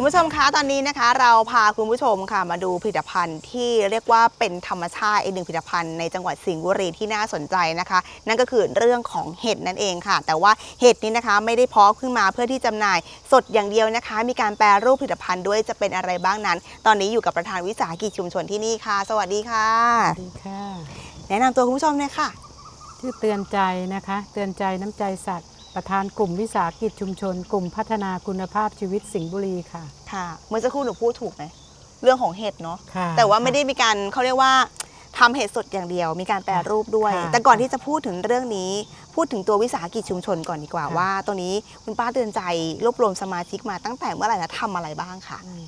คุณผู้ชมคะตอนนี้นะคะ เราพาคุณผู้ชมค่ะมาดูผลิตภัณฑ์ที่เรียกว่าเป็นธรรมชาติอีกหนึ่งผลิตภัณฑ์ในจังหวัดสิงห์บุรีที่น่าสนใจนะคะ นั่นก็คือเรื่องของเห็ดนั่นเองค่ะ แต่ว่าเห็ดนี้นะคะไม่ได้เพาะขึ้นมาเพื่อที่จำหน่าย สดอย่างเดียวนะคะ มีการแปรรูปผลิตภัณฑ์ด้วยจะเป็นอะไรบ้างนั้น ตอนนี้อยู่กับประธานวิสาหกิจชุมชนที่นี่ค่ะ สวัสดีค่ะสวัสดีค่ะ แนะนำตัวคุณผู้ชมเลยค่ะชื่อเตือนใจนะคะ เตือนใจน้ำใจสัตว์ ประธานกลุ่มวิสาหกิจชุมชน กลุ่มพัฒนาคุณภาพชีวิตสิงห์บุรีค่ะ ค่ะ เมื่อสักครู่หนูพูดถูกไหมเรื่องของเห็ดเนาะค่ะ แต่ว่าไม่ได้มีการเขาเรียกว่าทำเห็ดสดอย่างเดียว มีการแปรรูปด้วย ค่ะแต่ก่อนที่จะพูดถึงเรื่องนี้ พูดถึงตัววิสาหกิจชุมชนก่อนดีกว่าค่ะ ว่าตรงนี้คุณป้าเตือนใจรวบรวมสมาชิกมาตั้งแต่เมื่อไหร่และทำอะไรบ้างค่ะอืม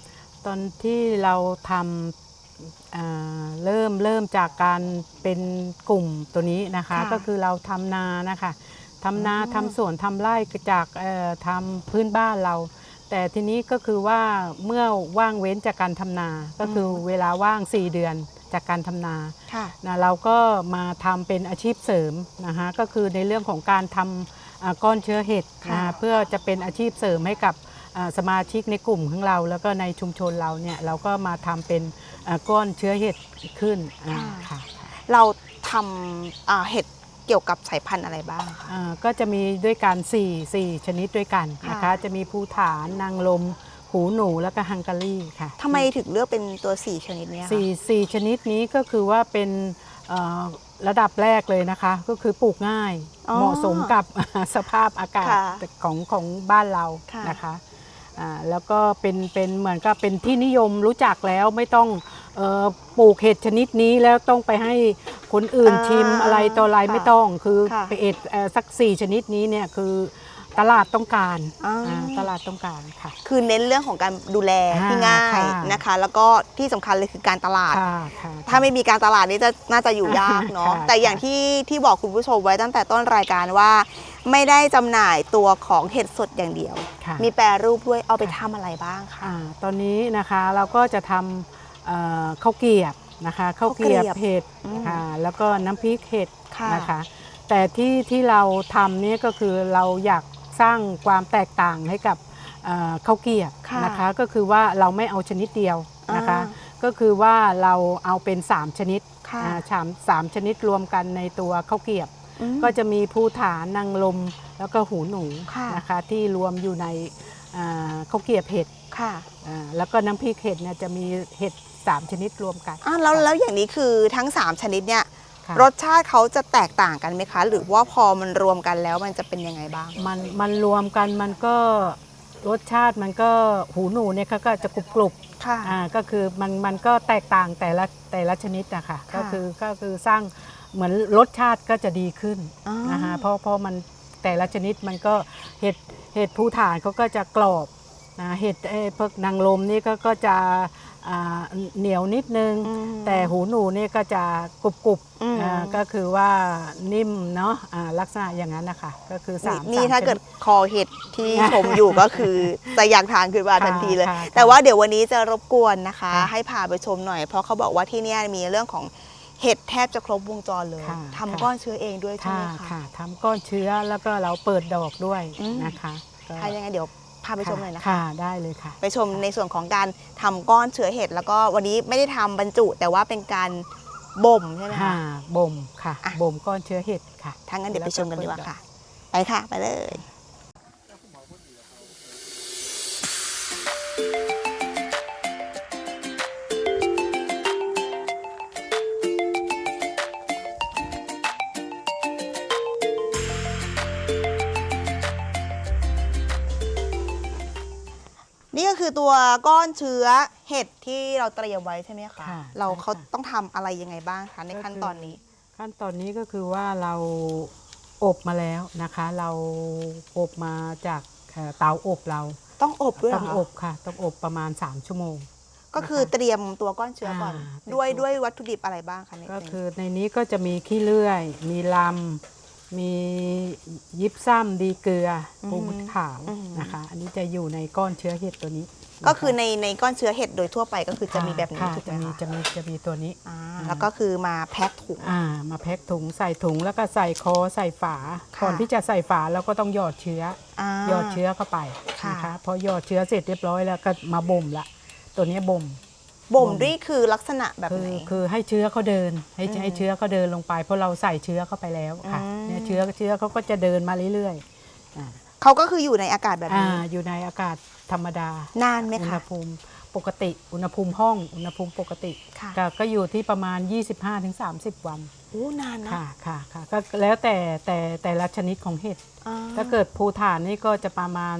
ตอนที่เราทำอ่าเริ่มเริ่มจากการเป็นกลุ่มตัวนี้นะคะค่ะก็คือเราทำนานะคะ ทำนาอ๋อทำสวนทำไร่จากเอ่อทำพื้นบ้านเรา แต่ทีนี้ก็คือว่าเมื่อว่างเว้นจากการทำนา ก็คือเวลาว่าง 4 เดือนจากการทำนาค่ะนะเราก็มาทำเป็นอาชีพเสริมนะคะก็คือในเรื่องของการทำอ่าก้อนเชื้อเห็ดค่ะนะคะเพื่อจะเป็นอาชีพเสริมให้กับอ่าสมาชิกในกลุ่มของเรา แล้วก็ในชุมชนเราเนี่ยเราก็มาทำเป็นอ่าก้อนเชื้อเห็ดขึ้นอ่าค่ะเราทำอ่าเห็ด เกี่ยวกับสายพันธุ์อะไรบ้างคะ อ่าก็จะมีด้วยกัน4 4 ชนิดด้วยกันนะคะ ค่ะ จะมีภูฐานนางลม หูหนูแล้วก็ฮังการีค่ะทำไมถึงเลือกเป็นตัวสี่ชนิดเนี้ยคะสี่สี่ชนิดนี้ก็คือว่าเป็นเอ่อระดับแรกเลยนะคะ ก็คือปลูกง่าย อ๋อ เหมาะสมกับ สภาพอากาศค่ะของของบ้านเราค่ะ นะคะอ่าแล้วก็เป็นเป็นเหมือนกับเป็นที่นิยมรู้จักแล้วไม่ต้องเอ่อ ปลูกเห็ดชนิดนี้แล้วต้องไปให้คนอื่นอ่าชิมอะไรต่ออะไรค่ะไม่ต้อง คือค่ะไปเอ็ดเอ่อสักสี่ชนิดนี้เนี่ยคือตลาดต้องการอ่าอ่าตลาดต้องการค่ะ คือเน้นเรื่องของการดูแลที่อ่าง่ายค่ะนะคะ แล้วก็ที่สำคัญเลยคือการตลาดค่ะค่ะถ้าไม่มีการตลาดนี่จะน่าจะอยู่ยากเนาะค่ะแต่อย่างที่ที่บอกคุณผู้ชมไว้ตั้งแต่ต้นรายการว่า ไม่ได้จำหน่ายตัวของเห็ดสดอย่างเดียวค่ะมีแปรรูปด้วย เอาไปทำอะไรบ้างคะอ่าตอนนี้นะคะเราก็จะทำเอ่อ ข้าวเกรียบนะคะข้าวเกรียบข้าวเกรียบเห็ดอืมค่ะแล้วก็น้ำพริกเห็ดค่ะนะคะ แต่ที่ที่เราทำเนี่ยก็คือเราอยากสร้างความแตกต่างให้กับเอ่อข้าวเกรียบค่ะนะคะ ก็คือว่าเราไม่เอาชนิดเดียวนะคะอ่าก็คือว่าเราเอาเป็น 3 ชนิดค่ะอ่าสามสามชนิดรวมกันในตัวข้าวเกรียบอืมก็จะมีภูฐานนางลมแล้วก็หูหนูค่ะนะคะ ที่รวมอยู่ในอ่าข้าวเกรียบเห็ดค่ะอ่าแล้วก็น้ำพริกเห็ดเนี่ยจะมีเห็ด สามชนิดรวมกัน อะแล้วแล้วอย่างนี้คือทั้ง 3 ชนิดเนี่ยค่ะ รสชาติเขาจะแตกต่างกันไหมคะ หรือว่าพอมันรวมกันแล้วมันจะเป็นยังไงบ้าง มันมันรวมกันมันก็รสชาติมันก็หูหนูเนี่ยเขาก็จะกรุบกรุบค่ะ อ่าก็คือมันมันก็แตกต่างแต่ละแต่ละชนิดนะคะค่ะก็คือก็คือสร้างเหมือนรสชาติก็จะดีขึ้นอ๋อ นะคะเพราะเพราะมันแต่ละชนิดมันก็เห็ดเห็ดภูฐานเขาก็จะกรอบนะเห็ดเอ้พวกนางลมนี่ก็ก็จะอ่า เหนียวนิดนึงอืมแต่หูหนูนี่ก็จะกรุบกรุบอืมอ่าก็คือว่านิ่มเนาะอ่าลักษณะอย่างนั้นนะคะก็คือสามนี่สมถ้าชเกิดนิคอเห็ดที่ชมอยู่ก็คือจะอยากทานขึ้นมาค่ะทันทีเลยค่ะแต่ว่าเดี๋ยววันนี้จะรบกวนนะคะค่ะให้พาไปชมหน่อย เพราะเขาบอกว่าที่เนี่ยมีเรื่องของเห็ดแทบจะครบวงจรเลยค่ะทำค่ะก้อนเชื้อเองด้วยใช่ค่ะไหมคะค่ะทำก้อนเชื้อแล้วก็เราเปิดดอกด้วยอืมนะคะก็ถ้ายังไงเดี๋ยว พาไปชมหน่อยนะคะ ค่ะได้เลยค่ะ ไปชมในส่วนของการทำก้อนเชื้อเห็ดแล้วก็วันนี้ไม่ได้ทำบรรจุ แต่ว่าเป็นการบ่มใช่ไหมค่ะคะ บ่มค่ะ อะ บ่มก้อนเชื้อเห็ดค่ะถ้างั้นเดี๋ยวไปชมกันดีกว่าค่ะ ไปค่ะ ไปเลย คือตัวก้อนเชื้อเห็ดที่เราเตรียมไว้ใช่ไหมคะ ค่ะเราใช่ค่ะ เขาต้องทำอะไรยังไงบ้างคะในขั้นตอนนี้ ขั้นตอนนี้ก็คือว่าเราอบมาแล้วนะคะ เราอบมาจากเอ่อเตาอบเราต้องอบด้วยเหรต้อองคะอบค่ะ ต้องอบประมาณ 3 ชั่วโมง ก็คือเตรียมตัวก้อนเชื้อก่อน อ่าเป็นด้วยตัวด้วยวัตถุดิบอะไรบ้างคะในก็นี้คือในนี้ก็จะมีขี้เลื่อย มีลำ มียิบซ้ำดีเกลือปูมะขาวนะคะ อันนี้จะอยู่ในก้อนเชื้อเห็ดตัวนี้ะะก็คือในในก้อนเชื้อเห็ดโดยทั่วไปก็คือจะมีแบบนี้ค่ะถูกจะไหมมีคะจะมีจะมีตัวนี้อ่าแล้วก็คือมาแพ็คถุงอ่ามาแพ็คถุงใส่ถุงแล้วก็ใส่คอใส่ฝาค่ะก่อนที่จะใส่ฝาเราก็ต้องหยอดเชื้อาหยอดเชื้อเข้าไปค่ะนะคะพอหยอดเชื้อเสร็จเรียบร้อยแล้วก็มาบ่มละตัวนี้บ่ม บ่มบ่มนี่คือลักษณะแบบคืไหน คือให้เชื้อเขาเดินให้อืมให้เชื้อเขาเดินลงไป เพราะเราใส่เชื้อเข้าไปแล้วค่ะอืม เนี่ยเชื้อเชื้อเขาก็จะเดินมาเรื่อยๆอ่าเขาก็คืออยู่ในอากาศแบบอ่านี้ อยู่ในอากาศธรรมดานานไหมอุณคะหภูมิปกติอุณหภูมิห้องอุณหภูมิปกติค่ะ ก็ก็อยู่ที่ประมาณ 25-30 วันโอ้นานนะค่ะค่ะค่ะก็แล้วแต่แต่แต่ละชนิดของเห็ด อ่ ถ้าเกิดภูฐานนี่ก็จะประมาณ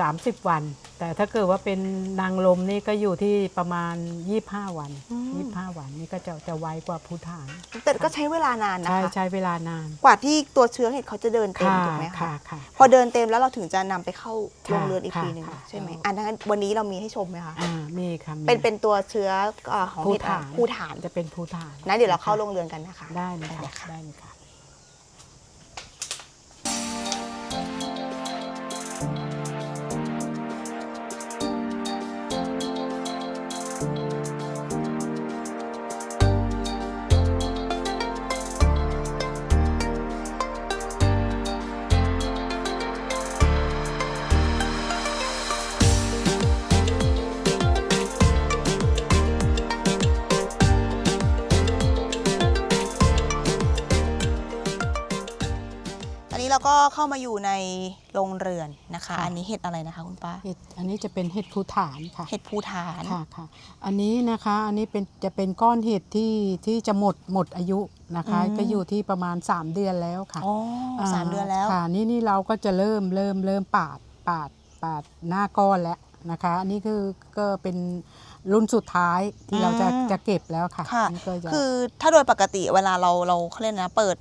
สามสิบวัน แต่ถ้าเกิดว่าเป็นนางลมนี่ก็อยู่ที่ประมาณ 25 วัน25 วันนี่ก็จะจะไวกว่าภูฐานแต่ก็ใช้เวลานานนะใช่คะ ใช้เวลานานกว่าที่ตัวเชื้อเห็ดเขาจะเดินเต็มค่ะถูกไหมค่ะคะค่ะ พอเดินเต็มแล้วเราถึงจะนำไปเข้าค่ะโรงเรือนอีกทีหนึ่งค่ะ ใช่ไหมค่ะอันนั้นวันนี้เรามีให้ชมไหมคะ อ่ามีค่ะมี เป็นเป็นตัวเชื้อเอ่อของภูเห็ดฐานภูฐานจะเป็นภูฐานนะเดี๋ยวเราเข้าโรงเรือนกันนะคะ ได้เลยได้ค่ะเลยค่ะได้เลยค่ะตอ น เราก็เข้ามาอยู่ในโรงเรือนนะคะ อันนี้เห็ดอะไรนะคะคุณป้า เห็ดอันนี้จะเป็นเห็ดภูฐานค่ะ เห็ดภูฐานค่ะค่ะ อันนี้นะคะอันนี้เป็นจะเป็นก้อนเห็ดที่ที่จะหมดหมดอายุนะคะ อืม ก็อยู่ที่ประมาณ 3 เดือนแล้วค่ะอ๋อสามเดือนแล้ว ค่ะนี่นี่เราก็จะเริ่มเริ่มเริ่มปาดปาดปาดหน้าก้อนแล้วนะคะ อันนี้คือก็เป็นรุ่นสุดท้ายที่เราจะอืมจะเก็บแล้วค่ะค่ะ นี่ก็จะคือถ้าโดยปกติเวลาเราเราเขาเรียกนะเปิด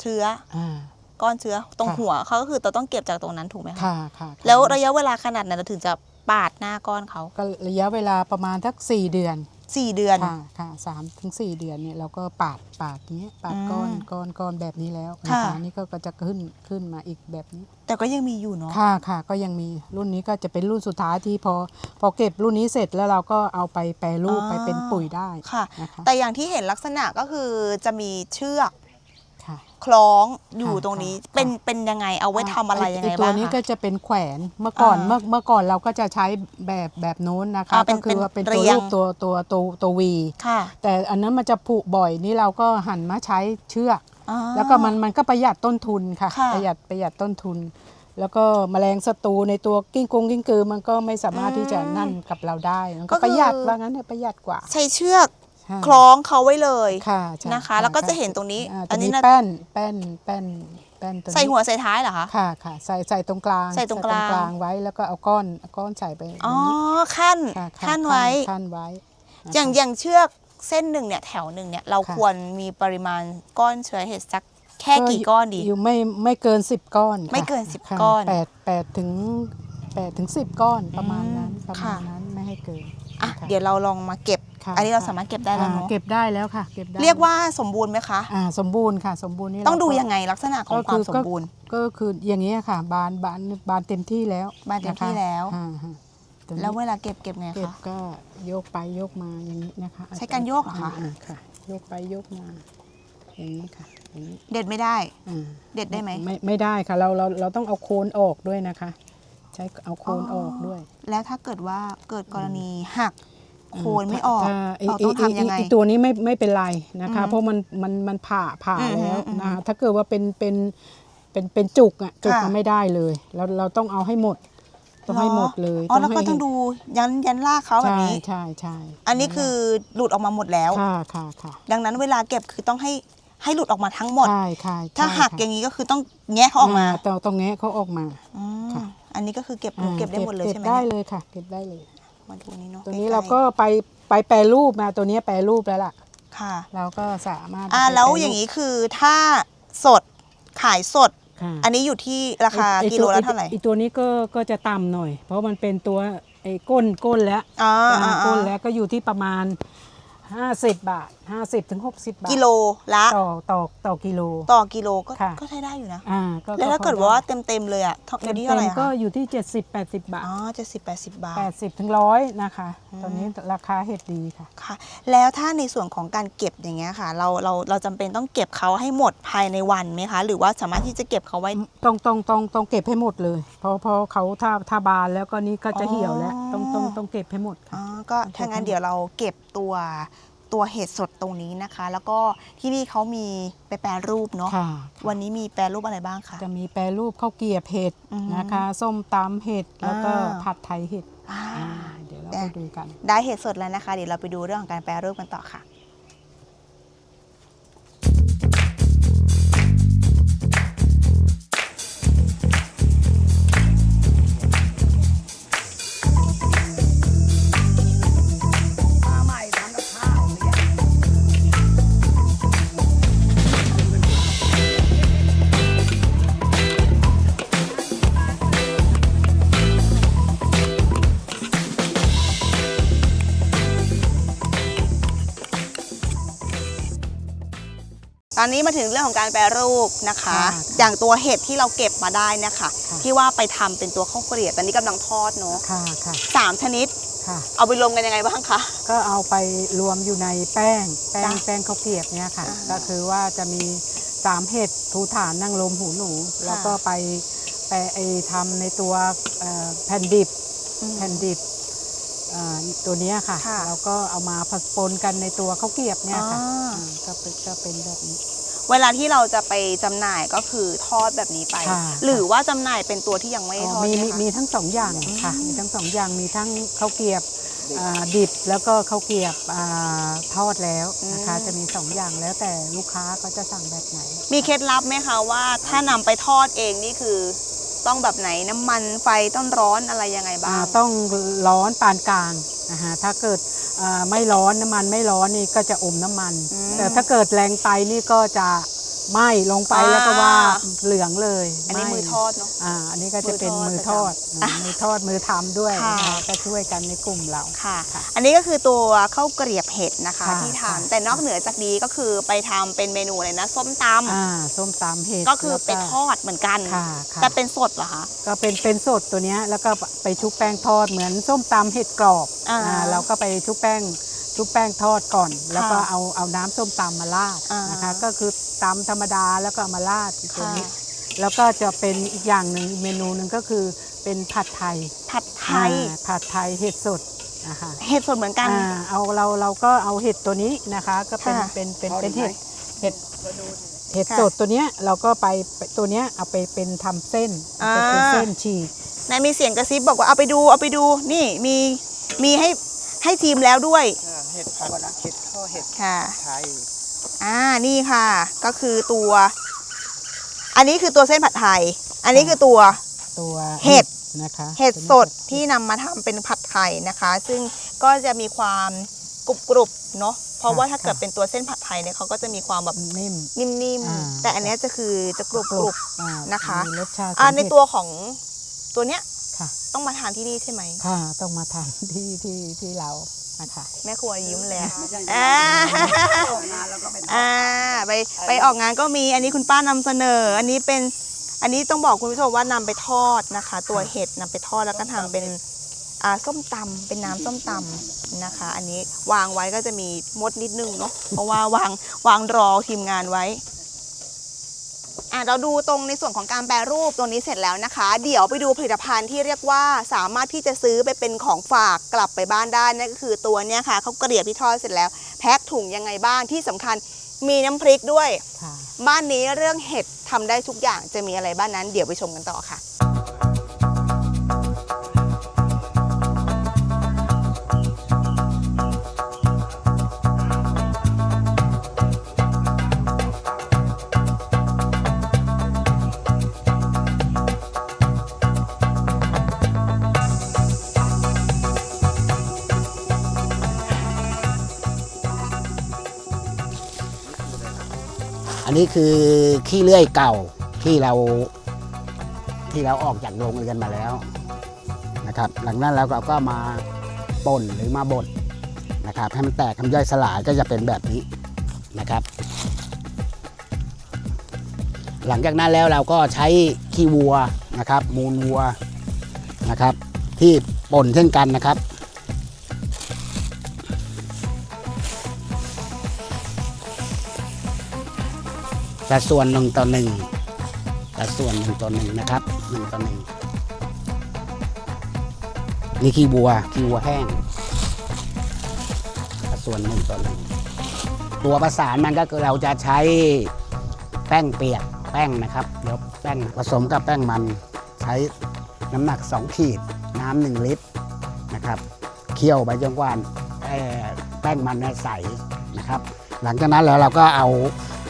เชื้ออ่า ก้อนเชื้อตรงค่ะหัวเขาก็คือเราต้องเก็บจากตรงนั้นถูกไหมคะค่ะค่ะค่ะแล้วระยะเวลาขนาดไหนเราถึงจะปาดหน้าก้อนเขาก็ระยะเวลาประมาณทัก4เดือนสี่เดือน ค่ะค่ะสามถึงสี่เดือนเนี่ยเราก็ปาดปาดเนี้ยปาดก้อนอืมก้อนก้อนแบบนี้แล้วนะค่ะ คะนี่ก็ก็จะขึ้นขึ้นมาอีกแบบนี้ แต่ก็ยังมีอยู่เนาะค่ะค่ะก็ยังมีรุ่นนี้ก็จะเป็นรุ่นสุดท้ายที่พอพอเก็บรุ่นนี้เสร็จแล้วเราก็เอาไปแปรรูปอ๋อไปเป็นปุ๋ยได้ค่ะ นะคะ แต่อย่างที่เห็นลักษณะก็คือจะมีเชือก ค่ะคล้องอยู่ค่ะตรงนี้ ค่ะ เป็นเป็นยังไงเอาไว้ทำอะไรยังไงตัวบ้างนี้คะก็จะเป็นแขวนเมื่อก่อนอ่าเมื่อเมื่อก่อนเราก็จะใช้แบบแบบโน้นนะคะ อ่าเป็นก็คือว่าเป็นเป็นตัวเรียง รูปตัวตัวตัวตัววี ค่ะแต่อันนั้นมันจะผุบ่อยนี่เราก็หันมาใช้เชือก อ่า แล้วก็มันมันก็ประหยัดต้นทุนค่ะ ค่ะประหยัดประหยัดต้นทุน แล้วก็แมลงศัตรูในตัวกิ้งกงกิ้งกือมันก็ไม่สามารถที่จะนั่นกับเราได้มันก็ก็คือ ประหยัดว่างั้นเนี่ยประหยัดกว่า ใช้เชือกใช่ คล้องเขาไว้เลยค่ะใช่นะคะค่แล้วก็จะเห็นตรงนี้าอันนี้จะมีนะแป้นแป้นแป้นแป้นตัวนี้ใส่หัวใส่ท้ายเหรอคะค่ะค่ะใส่ใส่ตรงกลางใส่ตรงกลางไว้แล้วก็เอาก้อนเอาก้อนใส่ไปอ๋อในนี้ขั้นค่ะค่ะขั้นไว้ขั้นไว้นะคะอย่างอย่างเชือกเส้นหนึ่งเนี่ยแถวหนึ่งเนี่ยเราค่ะควรมีปริมาณก้อนเชื้อเห็ดสักแค่กี่ก้อนดี อยู่ไม่ไม่เกิน 10 ก้อนค่ะไม่เกิน 10ค่ะก้อนแปดแปดถึงแปดถึงสิบก้อนประมาณนั้นอืมประมาณค่ะนั้นไม่ให้เกินอะค่ะเดี๋ยวเราลองมาเก็บ ค่ะอันนี้เราค่ะสามารถเก็บได้แล้วอ่าเนาะเก็บได้แล้วค่ะ เก็บได้เรียกว่าสมบูรณ์ไหมคะ อ่าสมบูรณ์ค่ะ สมบูรณ์นี่ต้องดูเราก็ยังไงลักษณะของก็ควาคืมอสมบูรณ์ ก็คืออย่างนี้ยค่ะ บานบานบานเต็มที่แล้วบานเต็มที่ะคะแล้ว อ่าฮะตัวนี้แล้วเวลาเก็บเก็บไงเก็บคะ ก็โยกไปโยกมาอย่างนี้นะคะใช้การโยกเหรอคะาค่ะ โยกไปโยกมา อย่างนี้ค่ะอย่างนี้เด็ดไม่ได้ อ่าเด็ดได้ไหม ไม่ไม่ได้ค่ะ เราเราเราต้องเอาโคนออกด้วยนะคะ ใช้เอาโคนออกด้วย แล้วถ้าเกิดว่าเกิดกรณีหัก โคนไม่ออกถ้าไอ้เราต้องไอ้ทำยังไงไอ้ตัวนี้ไม่ไม่เป็นไรนะคะอือฮึเพราะมันมันมันผ่าผ่าอือฮึแล้วอือฮึนะคะถ้าเกิดว่าเป็นเป็นเป็นเป็นจุกอะจุกค่ะก็ไม่ได้เลยเราเราต้องเอาให้หมดต้องให้หมดเลยอ๋อแล้วก็ให้ต้องดูยันยันลากเขาแบบใช่นี้ใช่ใช่อันนี้คือหลุดออกมาหมดแล้วค่ะค่ะค่ะดังนั้นเวลาเก็บคือต้องให้ให้หลุดออกมาทั้งหมดใช่ค่ะถ้าใช่หักค่ะอย่างนี้ก็คือต้องแงะเขาออกมาต้องต้องแงะเขาออกมาอืมค่ะอันนี้ก็คือเก็บอ่าเก็บได้หมดเลยก็บใช่ไหมได้เนี่ยเลยค่ะ เก็บได้เลย มาดูนี้เนาะตัวนี้ใล้ๆเราก็ไปไปแปรรูปมาตัวนี้แปรรูปแล้วล่ะค่ะเราก็สามารถอ่าไปแล้วปรรูปอย่างนี้คือถ้าสดขายสดค่ะอันนี้อยู่ที่ราคาไอ้กิโลตัวละเท่าไหร่ไอ้ตัวนี้ก็ก็จะต่ำหน่อย เพราะมันเป็นตัวไอ้ก้นก้นแล้วอ่าอ่าอ่าก้นอ่าแล้วก็อยู่ที่ประมาณ 50 บาท50ถึง60 บาทกิโลละ ต่อต่อต่อกิโล ต่อกิโลก็ค่ะ ก็ใช้ได้อยู่นะ อ่าก็แล้วถ้าเกิดพอว่าเต็มเต็มๆเลยอะเท่าอเต็ยู่มที่เต็เท่าไหร่มก็คะอยู่ที่ 70 80 บาท อ๋อเจ็ดสิบแปดสิบบาท 80ถึงร้อยนะคะ อืม ตอนนี้ราคาเห็ดดีค่ะ ค่ะ แล้วถ้าในส่วนของการเก็บอย่างเงี้ยค่ะ เราเราเราจำเป็นต้องเก็บเขาให้หมดภายในวันไหมคะ หรือว่าสามารถที่จะเก็บเขาไว้ ต้องต้องต้องต้องเก็บให้หมดเลยเพราะเพราะเขาถ้าถ้าบานแล้วก็นี่ก็จะอ๋อเหี่ยวแล้ว ต้องต้องต้องเก็บให้หมดอ๋ค่ะ อ ก็ถ้างั้นเดี๋ยวเราเก็บตัว ตัวเห็ดสดตรงนี้นะคะ แล้วก็ที่นี่เขามีไปแปรรูปเนาะค่ะ วันนี้มีแปรรูปอะไรบ้างคะ จะมีแปรรูปข้าวเกรียบเห็ดอืมนะคะ ส้มตำเห็ดแล้วก็อ่า ผัดไทยเห็ดอ่าอ่าเดี๋ยวเราได้ไปดูกัน ได้เห็ดสดแล้วนะคะ เดี๋ยวเราไปดูเรื่องของการแปรรูปกันต่อค่ะ อนนี้มาถึงเรื่องของการแปรรูปนะคะ ค่ะอย่างตัวเห็ดที่เราเก็บมาได้เนะคะ ค่ะ ที่ว่าไปทำเป็นตัวข้าวเกลียบตอนนี้กำลังทอดเนาะค่ะค่ะสามชนิดค่ะ เอาไปรวมกันยังไงบ้างคะ ก็เอาไปรวมอยู่ในแป้ง แป้งจ้ะแป้งข้าวเกรียบเนี่ยค่ะ อ่าก็คือว่าจะมีสามเห็ดทูฐานนั่งลมหูหนู แล้วก็ไปไปไอทำในตัวเอ่อแผ่นดิบแผ่นดิบเอ่อตัวเนี้ยค่ะค่ะแล้วก็เอามาผสมกันในตัวข้าวเกรียบเนี่ยค่ะอ่าอ่าก็เป็นก็เป็นแบบนี้ เวลาที่เราจะไปจำหน่ายก็คือทอดแบบนี้ไป ค่ะ หรือว่าจำหน่ายเป็นตัวที่ยังไม่อ๋อทอดมีไหมีคะ มีทั้งสองอย่างค่ะอืมมีทั้งสองอย่างมีทั้งข้าวเกรียบอ่าดิบแล้วก็ข้าวเกรียบอ่าทอดแล้วนะคะจะมีสองอย่างแล้วแต่ลูกค้าเขาจะสั่งแบบไหน มีเคล็ดลับไหมคะว่าถ้านำไปทอดเองนี่คือ ต้องแบบไหนน้ำมันไฟต้องร้อนอะไรยังไงบ้าอ่างต้องร้อนปานกลางนะคะถ้าเกิดอ่าไม่ร้อนน้ำมันไม่ร้อนนี่ก็จะอมน้ำมัน อืม แต่ถ้าเกิดแรงไปนี่ก็จะ ไหม้ลงไปอ่าแล้วก็ว่า เหลืองเลยอันนี้ไหมือทอดเนาะ อ่าอันนี้ก็จะเป็นมืมืออททออดดอะมือทอดมือทำด้วยค่ะนะคะก็ช่วยกันในกลุ่มเรา ค่ะ ค่ะอันนี้ก็คือตัวข้าวเกรียบเห็ดนะคะ ค่ะที่ค่ะ ทำแต่นอกเหนือจากนี้ก็คือไปทำเป็นเมนูเลยนะส้มตอ่าส้มตำเห็ดำก็คือแล้วไปทอดเหมือนกัน ค่ะค่ะแต่เป็นสดเหรอคะ ก็เป็นเป็นสดตัวเนี้ยแล้วก็ไปชุบแป้งทอดเหมือนส้มตำเห็ดกรอบอ่าอ่าเราก็ไปชุบแป้ง ชุบแป้งทอดก่อน แล้วก็ค่ะเอาเอาน้ำส้มตำมาราดอ่านนะคะ ก็คือตำธรรมดาแล้วก็เอามาราดอีกตัวนี้ค่ะแล้วก็จะเป็นอีกอย่างหนึ่งอีกเมนูหนึ่งก็คือเป็นผัดไทย ผัดไทยอ่าผัดไทยเห็ดสดนะคะเห็ดสดเหมือนกันอ่าเอาเราเราก็เอาเห็ดตัวนี้นะคะ ก็เป็นค่ะเป็นเป็นเป็นเห็ดเห็ดเห็ดค่ะสดตัวเนี้ยเราก็ไปตัวเนี้ยเอาไปเป็นทำเส้นเอาไปเป็นอ่าเส้นฉีกนายมีเสียงกระซิบบอกว่าเอาไปดูเอาไปดูนี่มีมีให้ให้ทีมแล้วด้วย เห็ดผัดเห็ดข้อเห็ดค่ะ ไทยอ่า นี่ค่ะ ก็คือตัว อันนี้คือตัวเส้นผัดไทย อันนี้คือตัวตัวเห็ดนะคะเห็ดตัวนี้สดที่นำมาทำเป็นผัดไทยนะคะ ซึ่งก็จะมีความกรุบกรุบๆเนาะเพราะว่าถ้าเกิดเป็นตัวเส้นผัดไทยเนี่ยเขาก็จะมีความแบบนิ่มนิ่มอ่าๆแต่อันเนี้ยจะคือจะกรุบกรุบอ่านะคะมีรสชาติอ่าของในเห็ดตัวของตัวเนี้ยค่ะต้องมาทานที่นี่ใช่ไหมค่ะ ต้องมาทานที่ที่ที่เรา นะคะ แม่ครัวยิ้มเลยอะอ่าอ่าไปไปออกงานก็มีอันนี้คุณป้านำเสนอ อันนี้เป็นอันนี้ต้องบอกคุณผู้ชมว่านำไปทอดนะคะ ตัวเห็ดนำไปทอดแล้วก็ทำเป็นอ่าส้มตำเป็นน้ำส้มตำนะคะ อันนี้วางไว้ก็จะมีมดนิดนึงเนาะเพราะว่าวางวางรอทีมงานไว้ อะเราดูตรงในส่วนของการแปรรูปตรงนี้เสร็จแล้วนะคะ เดี๋ยวไปดูผลิตภัณฑ์ที่เรียกว่าสามารถที่จะซื้อไปเป็นของฝากกลับไปบ้านได้นั่นก็คือตัวเนี้ยค่ะเขาวเกลียบที่ทอดเสร็จแล้ว แพ็คถุงยังไงบ้างที่สำคัญมีน้ำพริกด้วย ค่ะ บ้านนี้เรื่องเห็ดทำได้ทุกอย่างจะมีอะไรบ้านนั้น เดี๋ยวไปชมกันต่อค่ะ นนี้คือขี้เลื่อยเก่าที่เราที่เราออกจากโรงเรือนมาแล้วนะครับ หลังนั้นแล้วเราก็มาป่นหรือมาบดนะครับ ให้มันแตกทำย่อยสลายก็จะเป็นแบบนี้นะครับ หลังจากนั้นแล้วเราก็ใช้ขี้วัวนะครับ มูลวัวนะครับ ที่ป่นเช่นกันนะครับ สัดส่วนหนึ่งต่อหนึ่งสัดส่วนหนึ่งต่อหนึ่งนะครับหนึ่งต่อหนึ่งนี่ขี้วัวขี้วัวแห้งสัดส่วนหนึ่งต่อหนึ่งตัวประสานมันก็คือเราจะใช้แป้งเปียกแป้งนะครับเดี๋ยวแป้งผสมกับแป้งมันใช้น้ำหนัก 2 ขีด น้ำหนึ่งลิตรนะครับเคี่ยวไปจนกว่าแป้งมันใสนะครับ หลังจากนั้นแล้วเราก็เอา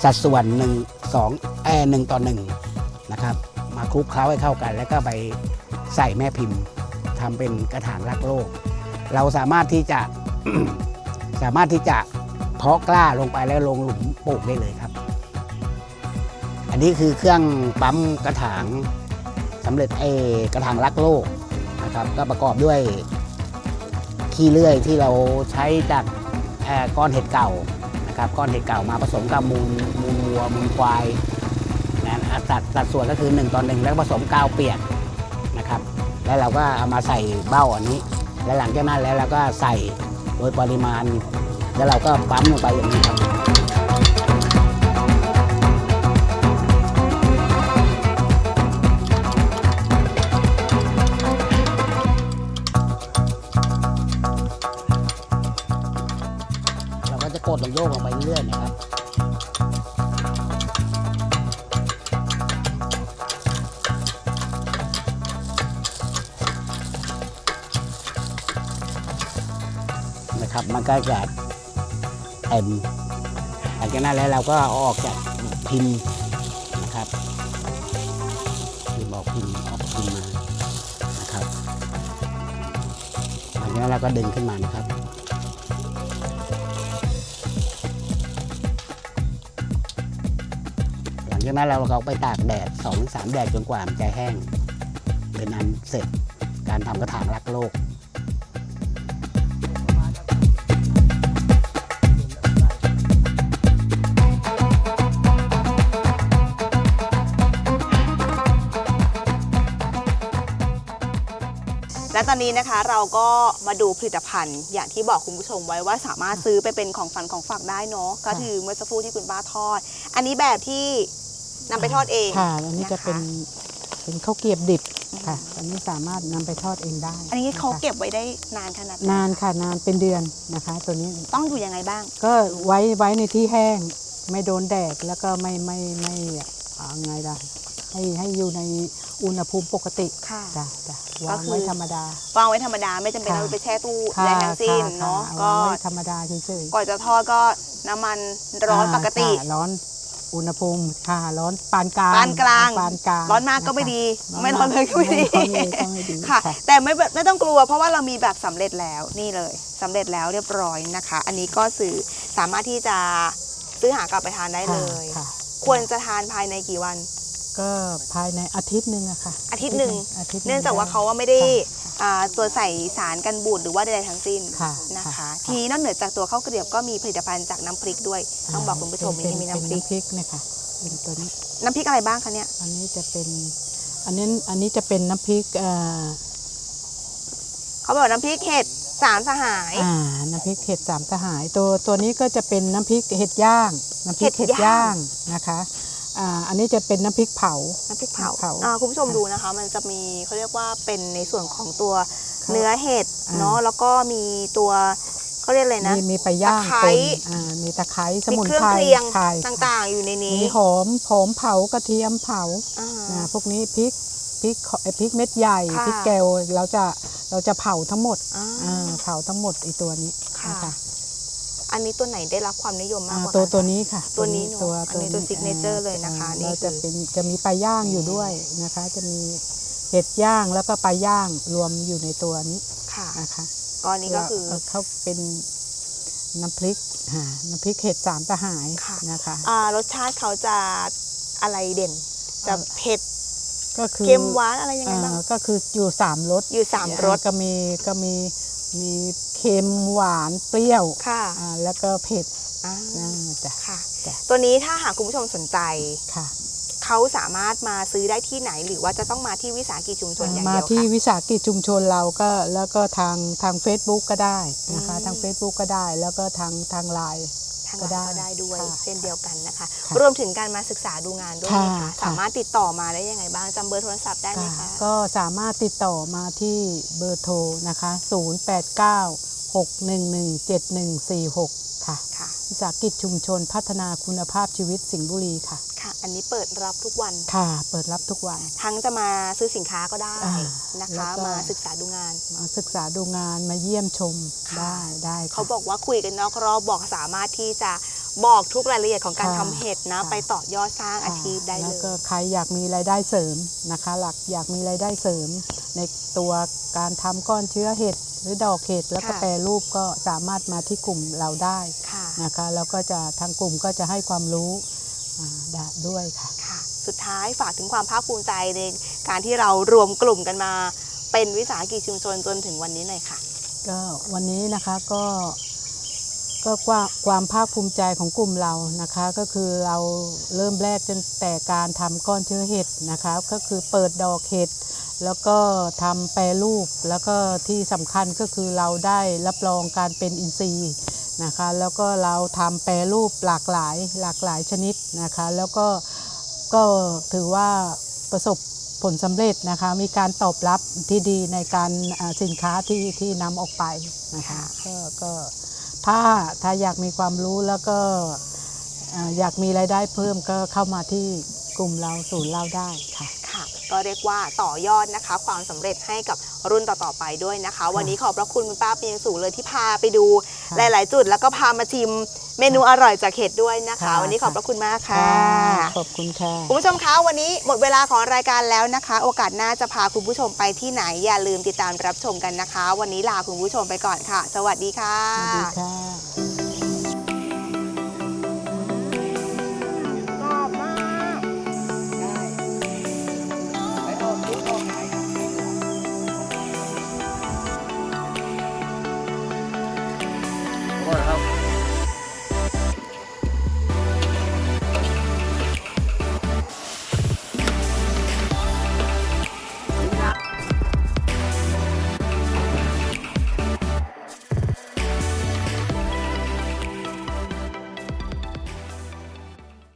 สัดส่วน1 2แอหนึ่งต่อ1นะครับมาคลุกเคล้าให้เข้ากัน แล้วก็ไปใส่แม่พิมพ์ทำเป็นกระถางรักโลก เราสามารถที่จะสามารถที่จะเพาะกล้าลงไปแล้วลงหลุมปลูกได้เลยครับ อันนี้คือเครื่องปั๊มกระถางสำเร็จเอกระถางรักโลกนะครับก็ประกอบด้วยขี้เลื่อยที่เราใช้จากเอ่อก้อนเห็ดเก่า นะครับก้อนเห็ดเก่ามาผสมกับมูลมูลวัวมูลควายนะสัดสัดส่วนก็คือ 1ต่อหนึ่งแล้วผสมกาวเปียกนะครับ แล้วเราก็เอามาใส่เบ้าอันนี้ แล้วหลังจากนั้นแล้วเราก็ใส่โดยปริมาณ แล้วเราก็ปั๊มลงไปอย่างนี้ครับ ก็จะกดลงโยกลงไปเรื่อยๆนะครับนะครับมันก็จะเต็มหลังจากนั้นแล้วเราก็เอาออกจากพิมพ์นะครับพิมพ์ออกพิมพ์ออกพิมพ์มานะครับหลังจากนั้นเราก็ดึงขึ้นมานะครับ หลังจากนั้นเราก็เอาไปตากแดด2อสามแดดจนกว่ามันจะแห้งเป็นนั้นเสร็จการทำกระถางรักโลกและตอนนี้นะคะเราก็มาดูผลิตภัณฑ์ อย่างที่บอกคุณผู้ชมไว้ว่าสามารถซื้อไปเป็นของฝันของฝากได้เนาะก็คือเมื่อสักครู่ที่คุณป้าทอด อันนี้แบบที่ นำไปทอดเองค่ะอันนี้จะเป็นคเป็นข้าวเกรียบดิบค่ะอันนี้สามารถนำไปทอดเองได้ อันนี้เขาะคะเก็บไว้ได้นานขนาดไหนานค่ะนานเป็นเดือนนะคะ ตัวนี้ต้องอยู่ยังไงบ้าง ก็ไว้ไว้ในที่แห้ง ไม่โดนแดดแล้วก็ไม่ไม่ไม่เอาไงล่ะให้ให้อยู่ในอุณหภูมิปกติค่ะจ้ะจ้ะก็วางคือไว้ธรรมดาวางไว้ธรรมดาไม่จำเป็นค่ะต้องไปแช่ตู้ค่ะแรงทั้งสิ้นค่ะเนาะค่ะก็วางไว้ธรรมดาเฉยๆก่อนจะทอดก็น้ำมันร้อนอ่าปกติค่ะร้อน อุณหภูมิค่ะร้อนปานกลางปานกลาง ปานกลางร้อนมากก็ไม่ดีไม่ร้อนเลยก็ไม่ดี ร้อนเลยก็ไม่ดีค่ะ แต่ไม่ไม่ต้องกลัวเพราะว่าเรามีแบบสำเร็จแล้วนี่เลยสำเร็จแล้วเรียบร้อยนะคะ อันนี้ก็สื่อสามารถที่จะซื้อหากลับไปทานได้เลย ค่ะควรจะทานภายในกี่วัน ก็ภายในอาทิตย์หนึ่งอะค่ะอาทิตย์หนึ่งอาทิตย์หเนื่องจากว่าเขาว่าไม่ได้ค่ะอ่าตัวใส่สารกันบูดหรือว่าใดๆทั้งสิ้นค่ะนะคะค่ะทีนี้นอกเหนือจากตัวข้าวเกลียบก็มีผลิตภัณฑ์จากน้ำพริกด้วย ต้องบอกคุณผู้ชมเป็นี่มีน้ำพริกเป็พริกเนี่ยค่ะเป็นตัวนี้น้ำพริกอะไรบ้างคะเนี่ยอันนี้จะเป็นอันนี้อันนี้จะเป็นน้ำพริกเอ่อเขาบอกน้ำพริกเห็ดสามสหาย อ่า น้ำพริกเห็ดสามสหาย ตัวตัวนี้ก็จะเป็นน้ำพริกเห็ดย่าง น้ำพริกเห็เห็ดดย่าย่างงนะคะ อ่าอันนี้จะเป็นน้ำพริกเผา น้ำพริกเผาเผาอ่าคุณผู้ชมค่ะดูนะคะ มันจะมีเขาเรียกว่าเป็นในส่วนของตัวค่ะเนื้อเห็ดอ่าเนาะแล้วก็มีตัวเขาเรียกอะไรนะมีมีไปย่างตะไคร้ปนอ่ามีตะไคร้สมีมุนเครื่องไพรเคียงไข่ต่างๆ อยู่ในนี้มีหอมหอมเผากระเทียมเผาอ่าอ่าพวกนี้พริกพริกขอเอ่อพริกเม็ดใหญ่ค่ะพริกแกวเราจะเราจะเผาทั้งหมดอ่าอ่าเผาทั้งหมดไอตัวนี้ค่ะนะคะ อันนี้ตัวไหนได้รับความนิยมมากอ่ากว่าตัวกันตัวนี้ค่ะ ตัวนี้เนอะตัวอันนี้ตัว signature เลยนะคะอ่านี่เราจะคือเป็นจะมีปลาย่างอยู่ด้วยนะคะ จะมีเห็ดย่างแล้วก็ปลาย่างรวมอยู่ในตัวนี้ค่ะนะคะก็อันนี้ก็คือเาเขาเป็นน้ำพริกอ่าน้ำพริกเห็ดสามสหายค่ะนะคะอ่ารสชาติเขาจะอะไรเด่น จะเอ่อเผ็ดก็คือเค็มหวานอะไรยังไงบ้างอ่าก็คืออยู่สามรสอยู่สามรสก็มีก็มี มีเค็มหวานเปรี้ยวค่ะอ่าแล้วก็เผ็ดอ่าอ่าจ้ะ ค่ะ จ้ะ ตัวนี้ถ้าหากคุณผู้ชมสนใจ ค่ะเขาสามารถมาซื้อได้ที่ไหน หรือว่าจะต้องมาที่วิสาหกิจชุมชนอย่างมาเดียวที่คะ วิสาหกิจชุมชนเราก็แล้วก็ทางทาง Facebook ก็ได้นะคะ อืม ทาง Facebook ก็ได้แล้วก็ทางทางไลน์ทางก็ได้ร้านก็ได้ด้วยค่ะเช่นเดียวกันนะคะค่ะรวมถึงการมาศึกษาดูงานด้วยไหมค่ะคะค่ะสามารถติดต่อมาได้ยังไงบ้างจำเบอร์โทรศัพท์ได้ไหมคะก็สามารถติดต่อมาที่เบอร์โทรนะคะ 0896117146 ค่ะค่ะ วิสาหกิจชุมชนพัฒนาคุณภาพชีวิตสิงห์บุรีค่ะ ค่ะ อันนี้เปิดรับทุกวัน ค่ะ เปิดรับทุกวัน ทั้งจะมาซื้อสินค้าก็ได้อ่านะแล้คะวก็ มาศึกษาดูงาน มาศึกษาดูงานมาเยี่ยมชมค่ะ ได้ได้ค่ะ เขาบอกว่าคุยกันนอกรอบบอกสามารถที่จะบอกทุกรายละเอียดของการค่ะทำเห็ดนะ ค่ะ ไปต่อยอดสร้างอาชีพได้เลแล้วย ก็ใครอยากมีรายได้เสริมนะคะ หลักอยากมีรายได้เสริม ในตัวการทำก้อนเชื้อเห็ดหรือดอกเห็ดแล้วก็ค่ะ แปรรูปก็สามารถมาที่กลุ่มเราได้ ค่ะ นะคะแล้วก็จะทางกลุ่มก็จะให้ความรู้อ่าได้ด้วยค่ะค่ะ สุดท้ายฝากถึงความภาคภูมิใจในการที่เรารวมกลุ่มกันมา เป็นวิสาหกิจชุมชนจนถึงวันนี้หน่อยค่ะ ก็วันนี้นะคะก็ก็ความความภาคภูมิใจของกลุ่มเรานะคะ ก็คือเราเริ่มแรกตั้งแต่การทำก้อนเชื้อเห็ดนะคะ ก็คือเปิดดอกเห็ดแล้วก็ทำแปรรูปแล้วก็ที่สำคัญก็คือเราได้รับรองการเป็นอินทรีย์ นะคะแล้วก็เราทำแปรรูปหลากหลายหลากหลายชนิดนะคะแล้วก็ก็ถือว่าประสบผลสำเร็จนะคะมีการตอบรับที่ดีในการสินค้าที่ที่นำออกไปนะคะก็ก็ถ้าถ้าอยากมีความรู้แล้วก็อยากมีรายได้เพิ่มก็เข้ามาที่กลุ่มเราศูนย์เราได้ค่ะ ก็เรียกว่าต่อยอดนะคะ ความสำเร็จให้กับรุ่นต่อๆไปด้วยนะคะ วันนี้ขอบพระคุณคุณป้าเป็นอย่างสูงเลยที่พาไปดูค่ะหลาย ๆ จุด แล้วก็พามาชิมเมนูอร่อยจากเห็ดด้วยนะคะค่ะวันนี้ขอบพระคุณมากค่ะ ขอบคุณค่ะ คุณผู้ชมคะวันนี้หมดเวลาของรายการแล้วนะคะ โอกาสหน้าจะพาคุณผู้ชมไปที่ไหนอย่าลืมติดตามรับชมกันนะคะ วันนี้ลาคุณผู้ชมไปก่อนค่ะ สวัสดีค่ะสวัสดีค่ะ